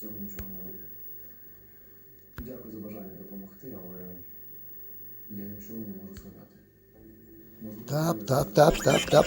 з цього нічого не вийде. Дякую за бажання допомогти, але я нічого не можу сказати. Можливо, Тап, тап, тап, тап, тап,